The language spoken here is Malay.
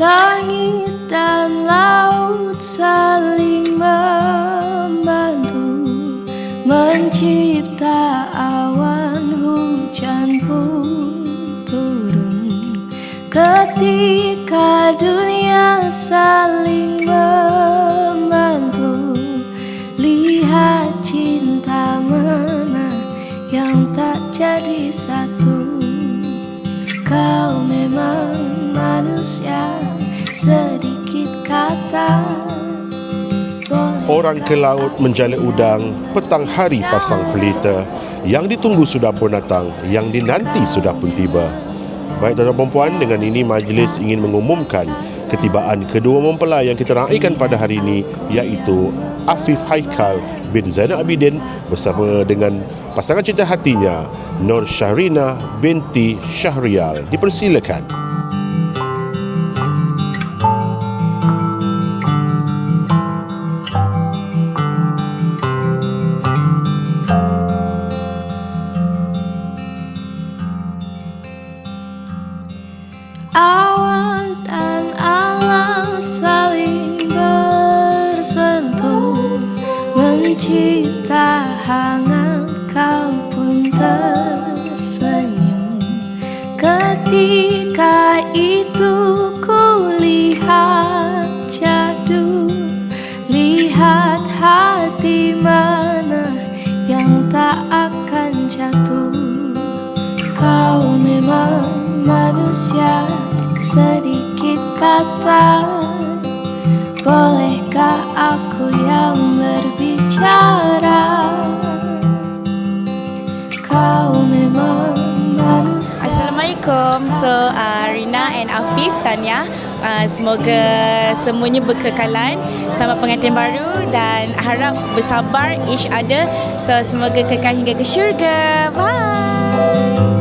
Langit dan laut saling membantu Mencipta awan hujan pun turun. Ketika dunia saling membantu Lihat cinta mana yang tak jadi satu. Kau memang manusia sedikit kata Orang ke laut menjala udang, petang hari pasang pelita. Yang ditunggu sudah pun datang, yang dinanti sudah pun tiba. Baik tuan-tuan dan puan, dengan ini majlis ingin mengumumkan ketibaan kedua mempelai yang kita raikan pada hari ini iaitu Afif Haikal bin Zainal Abidin bersama dengan pasangan cinta hatinya Nur Syahrina binti Syahrial. Dipersilakan. Awan dan alam saling bersentuh Mencipta hangat kau pun tersenyum. Ketika itu ku lihat jadu Lihat hati mana yang tak akan jatuh. Kau memang manusia kata Bolehkah aku yang berbicara Kau memang manusia Assalamualaikum. So uh, Rina and Afif Tanya. Uh, semoga semuanya berkekalan sama pengantin baru dan harap bersabar each other. So semoga kekal hingga ke syurga. Bye.